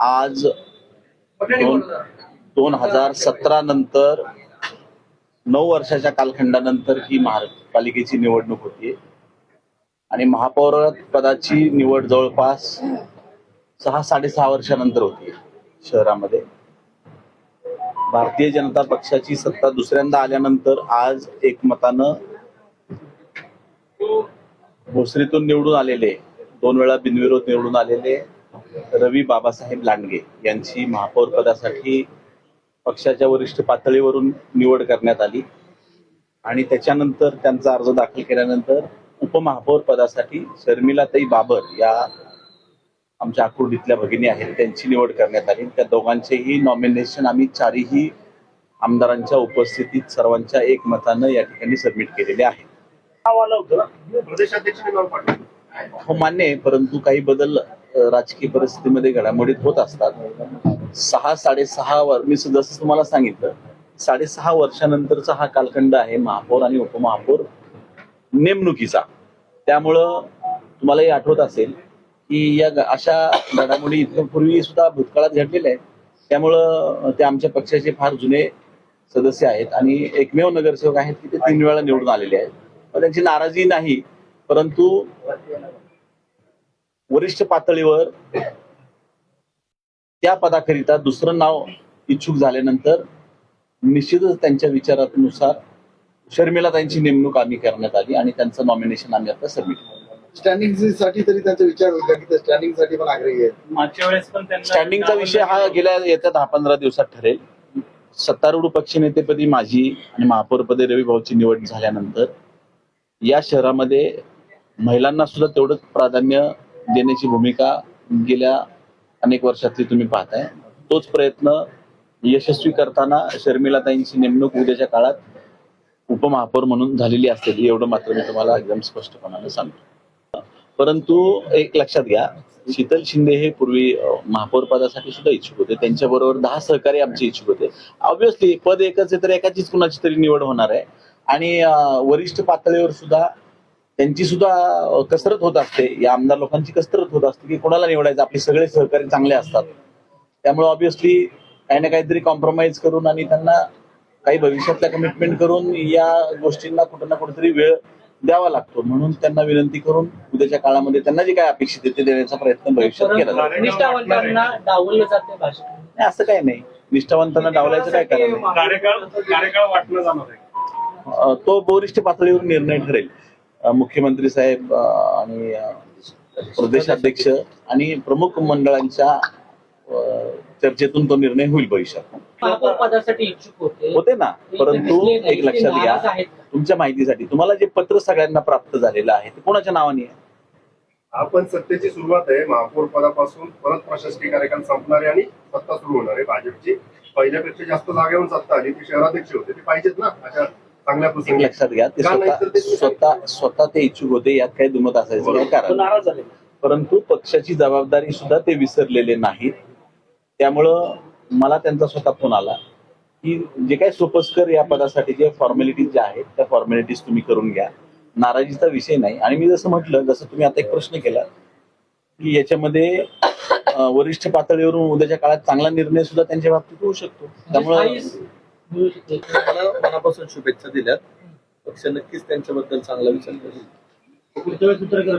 आज दोन दोन हजार सतरा नंतर नऊ वर्षाच्या कालखंडानंतर ही महापालिकेची निवडणूक होतीये आणि महापौर पदाची निवड जवळपास सहा साडेसहा वर्षानंतर होती शहरामध्ये. भारतीय जनता पक्षाची सत्ता दुसऱ्यांदा आल्यानंतर आज एकमतानं भोसरीतून निवडून आलेले दोन वेळा बिनविरोध निवडून आलेले रवी बाबासाहेब लांडगे यांची महापौर पदासाठी पक्षाच्या वरिष्ठ पातळीवरून निवड करण्यात आली. आणि त्याच्यानंतर त्यांचा अर्ज दाखल केल्यानंतर उपमहापौर पदासाठी शर्मिलाताई बाबर या आमच्या आकुर्डीतल्या भगिनी आहेत त्यांची निवड करण्यात आली. त्या दोघांचेही नॉमिनेशन आम्ही चारही आमदारांच्या उपस्थितीत सर्वांच्या एकमतानं या ठिकाणी सबमिट केलेले आहे. हो मान्य आहे परंतु काही बदल राजकीय परिस्थितीमध्ये घडामोडीत होत असतात. सहा साडेसहा वर मी जसं तुम्हाला सांगितलं साडेसहा वर्षानंतरचा हा कालखंड आहे महापौर आणि उपमहापौर नेमणुकीचा. त्यामुळं तुम्हालाही आठवत असेल की या अशा घडामोडी इथून पूर्वी सुद्धा भूतकाळात घडलेल्या आहेत. त्यामुळं ते आमच्या पक्षाचे फार जुने सदस्य आहेत आणि एकमेव नगरसेवक आहेत की ते तीन वेळा निवडून आलेले आहेत. त्यांची नाराजी नाही परंतु वरिष्ठ पातळीवर त्या पदाकरिता दुसरं नाव इच्छुक झाल्यानंतर निश्चितच त्यांच्या विचारानुसार शर्मिला त्यांची नेमणूक आम्ही करण्यात आली आणि त्यांचं नॉमिनेशन आम्ही आता सबमिट केलं. स्टँडिंगसाठी तरी त्यांचा विचार होईल का स्टँडिंगसाठी पण आग्रही आहेत. मागच्या वेळेस पण त्यांना स्टँडिंगचा विषय हा गेल्या येत्या दहा पंधरा दिवसात ठरेल. सत्तारूढ पक्षनेतेपदी माझी आणि महापौरपदी रवी भाऊची निवड झाल्यानंतर या शहरामध्ये महिलांना सुद्धा तेवढंच प्राधान्य देण्याची भूमिका गेल्या अनेक वर्षातली तुम्ही पाहताय. तोच प्रयत्न यशस्वी करताना शर्मिलाताईंची नेमणूक उद्याच्या काळात उपमहापौर म्हणून झालेली असते एवढं मात्र मी तुम्हाला एकदम स्पष्टपणाने सांगतो. परंतु एक लक्षात घ्या शीतल शिंदे हे पूर्वी महापौर पदासाठी सुद्धा इच्छुक होते. त्यांच्याबरोबर दहा सहकारी आमचे इच्छुक होते. ऑब्विसली पद एकच आहे तर एकाचीच कुणाची तरी निवड होणार आहे. आणि वरिष्ठ पातळीवर सुद्धा त्यांची सुद्धा कसरत होत असते. या आमदार लोकांची कसरत होत असते की कोणाला निवडायचं? आपले सगळे सहकारी चांगले असतात. त्यामुळे ऑब्विसली काही ना काहीतरी कॉम्प्रोमाइज करून आणि त्यांना काही भविष्यातल्या कमिटमेंट करून या गोष्टींना कुठं ना कुठेतरी वेळ द्यावा लागतो. म्हणून त्यांना विनंती करून उद्याच्या काळामध्ये त्यांना जे काय अपेक्षित आहे ते देण्याचा प्रयत्न भविष्यात केला असं काही नाही. निष्ठावंतांना डावलायचं काय कारण अ, तो वरिष्ठ पातळीवर निर्णय ठरेल. मुख्यमंत्री साहेब आणि प्रदेशाध्यक्ष आणि प्रमुख मंडळांच्या चर्चेतून तो निर्णय होईल भविष्यात. महापौर पदासाठी इच्छुक होते. होते ना परंतु एक लक्षात घ्या तुमच्या माहितीसाठी तुम्हाला जे पत्र सगळ्यांना प्राप्त झालेलं आहे ते कोणाच्या नावाने आहे? आपण सत्तेची सुरुवात आहे महापौर पदापासून परत प्रशासकीय कार्यकाल संपणार आहे आणि सत्ता सुरू होणार आहे. भाजपची पहिल्यापेक्षा जास्त जागेवर सत्ता आली ती शहराध्यक्ष होते ते पाहिजेत ना अशा चांगल्या लक्षात घ्या ते स्वतः स्वतः स्वतः ते इच्छुक होते यात काही दुमत असायचं नाही तो कारण नाराज झाले परंतु पक्षाची जबाबदारी सुद्धा ते विसरलेले नाहीत. त्यामुळं मला त्यांचा स्वतः फोन आला की जे काही सोपस्कर या पदासाठी जे फॉर्मॅलिटीज ज्या आहेत त्या फॉर्मॅलिटीज तुम्ही करून घ्या. नाराजीचा विषय नाही. आणि मी जसं म्हटलं जसं तुम्ही आता एक प्रश्न केला की याच्यामध्ये वरिष्ठ पातळीवरून उद्याच्या काळात चांगला निर्णय सुद्धा त्यांच्या बाबतीत होऊ शकतो. त्यामुळं मनापासून शुभेच्छा दिल्यात. पक्ष नक्कीच त्यांच्याबद्दल चांगला विचार करेल.